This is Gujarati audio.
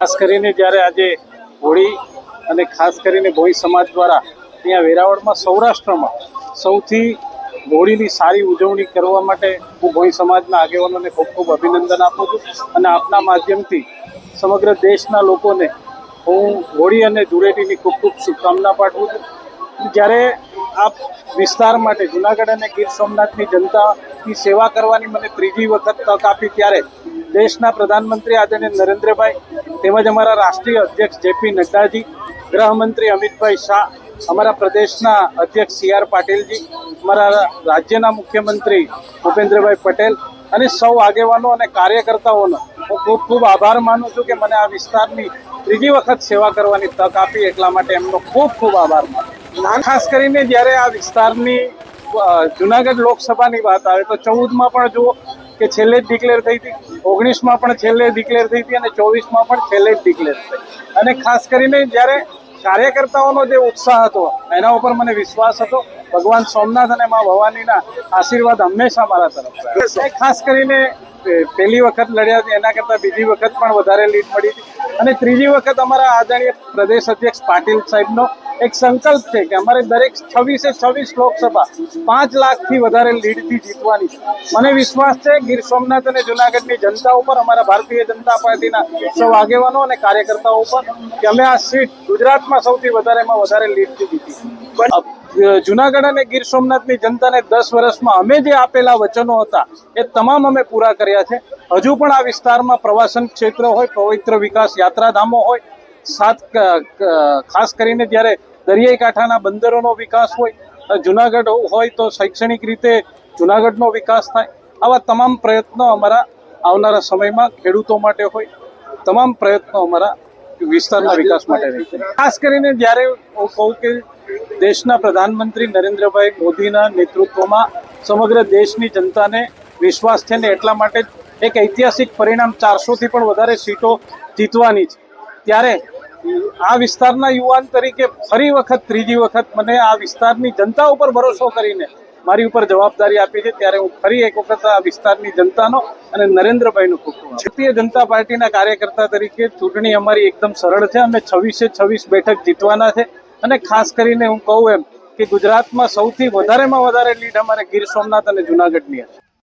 ખાસ કરીને જ્યારે આજે હોળી અને ખાસ કરીને ભોઈ સમાજ દ્વારા ત્યાં વેરાવળમાં સૌરાષ્ટ્રમાં સૌથી હોળીની સારી ઉજવણી કરવા માટે હું ભોઈ સમાજના આગેવાનોને ખૂબ ખૂબ અભિનંદન આપું છું અને આપના માધ્યમથી સમગ્ર દેશના લોકોને હું હોળી અને ધૂળેટીની ખૂબ ખૂબ શુભકામના પાઠવું છું. જ્યારે આ વિસ્તાર માટે જુનાગઢ અને ગીર સોમનાથની જનતાની સેવા કરવાની મને ત્રીજી વખત તક આપી ત્યારે દેશના પ્રધાનમંત્રી આદરણીય નરેન્દ્રભાઈ તેમજ અમારા રાષ્ટ્રીય અધ્યક્ષ જેપી નડ્ડાજી, ગૃહમંત્રી અમિતભાઈ શાહ, અમારા પ્રદેશના અધ્યક્ષ સી આર પાટીલજી, અમારા રાજ્યના મુખ્યમંત્રી ભૂપેન્દ્રભાઈ પટેલ અને સૌ આગેવાનો અને કાર્યકર્તાઓનો હું ખૂબ ખૂબ આભાર માનું છું કે મને આ વિસ્તારની ત્રીજી વખત સેવા કરવાની તક આપી એટલા માટે એમનો ખૂબ ખૂબ આભાર માનું ખાસ કરીને જ્યારે આ વિસ્તારની જુનાગઢ લોકસભાની વાત આવે તો ચૌદમાં પણ જુઓ કે છેલ્લે જ ડિક્લેર થઈ હતી. ઓગણીસમાં પણ છેલ્લે ડિક્લેર થઈ હતી અને ચોવીસમાં પણ છેલ્લે જ ડિક્લેર થઈ અને ખાસ કરીને જ્યારે કાર્યકર્તાઓનો જે ઉત્સાહ હતો એના ઉપર મને વિશ્વાસ હતો. ભગવાન સોમનાથ અને મા ભવાનીના આશીર્વાદ હંમેશા મારા તરફ ખાસ કરીને પહેલી વખત લડ્યા હતી એના કરતાં બીજી વખત પણ વધારે લીડ મળી હતી. અને ત્રીજી વખત અમારા આદરણીય પ્રદેશ અધ્યક્ષ પાટીલ સાહેબનો એક સંકલ્પ છે કે અમારે દરેક છવ્વીસે છવ્વીસ લોકસભા પાંચ લાખથી વધારે લીડથી જીતવાની મને વિશ્વાસ છે, ગીર સોમનાથ અને જુનાગઢની જનતા ઉપર, અમારા ભારતીય જનતા પાર્ટીના સૌ આગેવાનો અને કાર્યકર્તાઓ ઉપર કે અમે આ સીટ ગુજરાતમાં સૌથી વધારેમાં વધારે લીડથી જીતી. જુનાગઢ અને ગીર સોમનાથની જનતાને દસ વર્ષમાં અમે જે આપેલા વચનો હતા, એ તમામ અમે પૂરા કર્યા છે. હજુ પણ આ વિસ્તારમાં પ્રવાસન ક્ષેત્ર હોય, પવિત્ર વિકાસ યાત્રાધામો હોય સાત ખાસ કરીને જ્યારે દરિયાઈ કાંઠાના બંદરોનો વિકાસ હોય જુનાગઢ હોય તો શૈક્ષણિક રીતે જુનાગઢનો વિકાસ થાય. આવા તમામ પ્રયત્નો અમારા આવનારા સમયમાં ખેડૂતો માટે હોય, તમામ પ્રયત્નો અમારા વિસ્તારના વિકાસ માટે રહેશે ખાસ કરીને જ્યારે હું કહું કે દેશના પ્રધાનમંત્રી નરેન્દ્રભાઈ મોદીના નેતૃત્વમાં સમગ્ર દેશની જનતાને વિશ્વાસ છે ને એટલા માટે એક ઐતિહાસિક પરિણામ ચારસોથી પણ વધારે સીટો જીતવાની છે. ત્યારે આ વિસ્તારના યુવાન તરીકે ફરી વખત, ત્રીજી વખત મને આ વિસ્તારની જનતા ઉપર ભરોસો કરીને મારી ઉપર જવાબદારી આપી છે. ત્યારે હું ફરી એક વખત આ વિસ્તારની જનતાનો અને નરેન્દ્રભાઈનો ખૂબ ભારતીય જનતા પાર્ટીના કાર્યકર્તા તરીકે ચૂંટણી અમારી એકદમ સરળ છે. અમે છવ્વીસે છવ્વીસ બેઠક જીતવાના છે. અને ખાસ કરીને હું કહું એમ કે ગુજરાતમાં સૌથી વધારેમાં વધારે લીડ અમારે ગીર સોમનાથ અને જુનાગઢની હશે.